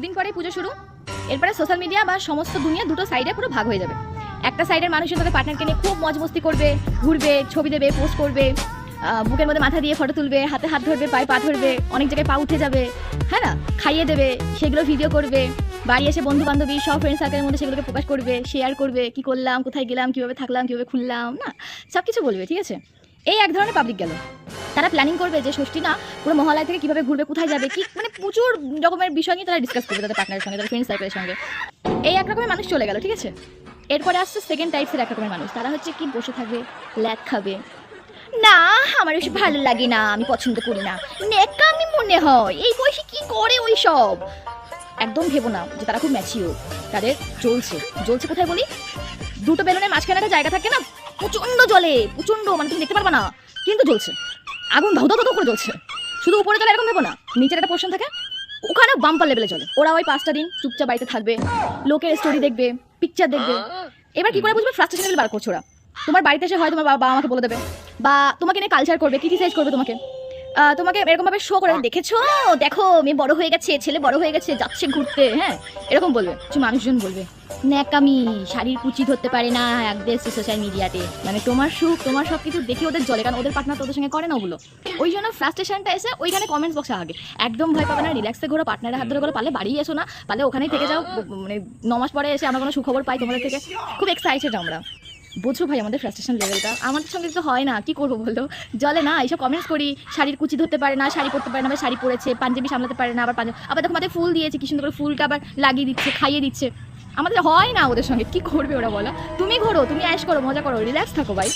দুদিন পরেই পুজো শুরু? এরপরে সোশ্যাল মিডিয়া বা সমস্ত দুনিয়া দুটো সাইডে পুরো ভাগ হয়ে যাবে। একটা সাইডের মানুষজন তাদের পার্টনারকে নিয়ে খুব মজ মস্তি করবে, ঘুরবে, ছবি দেবে পোস্ট করবে বুকের মধ্যে মাথা দিয়ে ফটো তুলবে, হাতে হাত ধরবে, পায়ে পা ধরবে, অনেক জায়গায় পা উঠে যাবে হ্যাঁ না? খাইয়ে দেবে, সেগুলো ভিডিও করবে, বাড়ি এসে বন্ধু বান্ধবী সব ফ্রেন্ড সার্কেলের মধ্যে সেগুলোকে প্রকাশ করবে শেয়ার করবে, কি করলাম, কোথায় গেলাম, কীভাবে থাকলাম, কীভাবে খুললাম, না? সব কিছু বলবে, ঠিক আছে? এই এক ধরনের পাবলিক গেল। তারা প্ল্যানিং করবে যে ষষ্ঠী না, পুরো মহালয় থেকে কীভাবে ঘুরবে, কোথায় যাবে, কি মানে প্রচুর রকমের বিষয় নিয়ে তারা ডিসকাস করবে তাদের পার্টনারের সঙ্গে, তাদের ফ্রেন্ড সার্কেলের সঙ্গে। এই এক রকমের মানুষ চলে গেল, ঠিক আছে? এরপরে আসছে সেকেন্ড টাইপসের এক রকমের মানুষ। তারা হচ্ছে কি বসে থাকবে, ল্যাক খাবে। না, আমার বেশি ভালো লাগে না, আমি পছন্দ করি না। নেকামি মনে হয়, এই বয়সে কি করে ওই সব একদম ভেবো না যে তারা খুব ম্যাচিওর তাদের জ্বলছে। জ্বলছে কোথায় বলি? দুটো বেলুনের মাঝখানে একটা জায়গা থাকে না প্রচণ্ড জলে প্রচণ্ড মানে তুমি দেখতে পারবে না, কিন্তু জ্বলছে। আগুন ধৌ ধৌ করে জ্বলছে। শুধু উপরে চলে এরকম ভেবো না, নিচের একটা পোর্শন থাকে ওখানে বাম্পার লেভেলে চলে। ওরা ওই পাঁচটা দিন চুপচাপ বাড়িতে থাকবে, লোকের স্টোরি দেখবে পিকচার দেখবে। এবার কি করে বুঝবে? ফ্রাস্ট্রেশন লেভেল বার করছ ওরা। তোমার বাড়িতে এসে হয় তোমার বাবা আমাকে বলে দেবে, বা তোমাকে নিয়ে কালচার করবে ক্রিটিসাইজ করবে তোমাকে? তোমাকে এরকম ভাবে শো করে দেখেছ? দেখো মেয়ে বড় হয়ে গেছে ছেলে বড় হয়ে গেছে যাচ্ছে ঘুরতে হ্যাঁ? এরকম বলবে কিছু মানুষজন বলবে ন্যাকামি শাড়ির কুচি ধরতে পারে না একদের সোশ্যাল মিডিয়াতে মানে তোমার সুখ তোমার সব কিছু দেখে ওদের জলে কারণ ওদের পার্টনার তোদের সঙ্গে করে না ওগুলো। ওই জন্য ফ্রাস্ট্রেশনটা এসে ওইখানে কমেন্টস বক্সে আগে। একদম ভয় পাবে না রিল্যাক্সে ঘোরো পার্টনারের হাত ধরে ঘোরো পারলে বাড়ি এসো না পারলে ওখানেই থেকে যাও মানে নমাস পরে এসে আমরা কোনো সুখবর পাই তোমাদের থেকে। খুব এক্সাইটেড আমরা। বোঝো ভাই আমাদের ফ্রাস্ট্রেশন লেভেলটা আমাদের সঙ্গে তো হয় না, কি করব বলো? জলে না, এইসব কমেন্টস করি। শাড়ির কুচি ধরতে পারে না, শাড়ি পরতে পারে না, আবার শাড়ি পরেছে, পাঞ্জাবি সামলাতে পারে না, আবার পাঞ্জাবি, আবার দেখো আমাদের ফুল দিয়েছে, কি সুন্দর করে ফুলটা আবার লাগিয়ে দিচ্ছে, খাইয়ে দিচ্ছে। আমাদের হয় না ওদের সঙ্গে, কি করবে ওরা বলো? তুমি ঘোরো, তুমি অ্যাশ করো, মজা করো রিল্যাক্স থাকো ভাই।